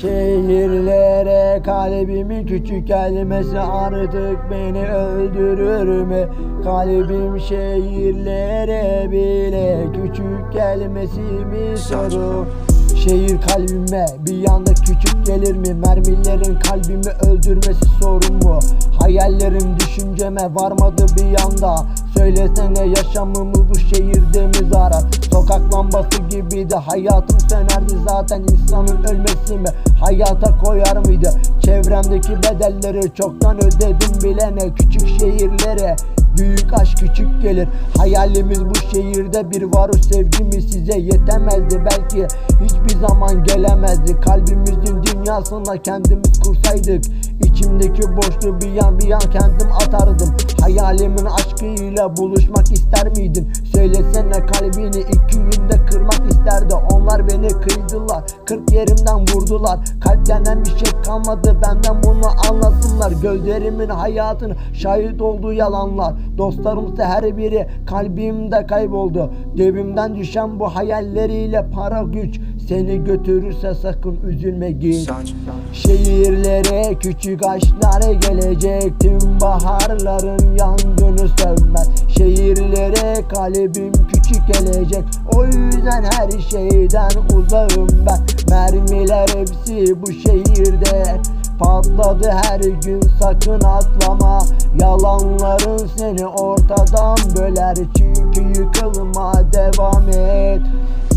Şehirlere kalbimin küçük gelmesi artık beni öldürür mü? Kalbim şehirlere bile küçük gelmesi mi soru? Şehir kalbime bir anda küçük gelir mi? Mermilerin kalbimi öldürmesi sorun mu? Hayallerim düşünceme varmadı bir anda Söylesene yaşamımı bu şehirde mi zarar? Sokak lambası gibiydi hayatım sönerdi zaten insanın ölmesi mi? Hayata koyar mıydı? Çevremdeki bedelleri çoktan ödedim bilene küçük şehirlere. Büyük aşk küçük gelir. Hayalimiz bu şehirde bir varuş sevgimiz size yetemezdi. Belki hiçbir zaman gelemezdi. Kalbimizin dünyasında kendimiz kursaydık İçimdeki boşluğu bir yan bir yan kendim atardım. Hayalimin aşkıyla buluşmak ister miydin? Söylesene kalbini iki günde kırmak isterdi. Onlar beni kıydılar Kırk yerimden vurdular. Kalp denen bir şey kalmadı benden bunu anlasınlar. Gözlerimin hayatını şahit olduğu yalanlar. Dostlarımsa her biri kalbimde kayboldu. Cebimden düşen bu hayalleriyle para güç. Seni götürürse sakın üzülme genç Şehirlere küçük aşklar gelecek Tüm baharların yangını sönmez. Şehirlere kalbim küçük gelecek O yüzden her şeyden uzağım ben. Mermiler hepsi bu şehirde Patladı her gün sakın atlama. Yalanların seni ortadan böler Çünkü yıkılma devam et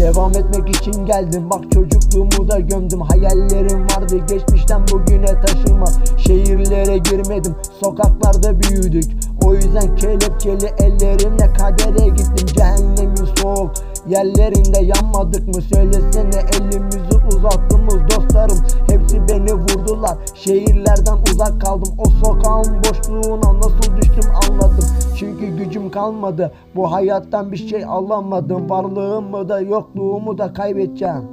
Devam etmek için geldim. Bak çocukluğumu da gömdüm. Hayallerim vardı. Geçmişten bugüne taşıma. Şehirlere girmedim. Sokaklarda büyüdük. O yüzden kelepçeli ellerimle kadere gittim. Cehennemin soğuk yerlerinde yanmadık mı? Söylesene elimizi şehirlerden uzak kaldım. O sokağın boşluğuna nasıl düştüm anladım. Çünkü gücüm kalmadı. Bu hayattan bir şey alamadım. Varlığımı da yokluğumu da kaybedeceğim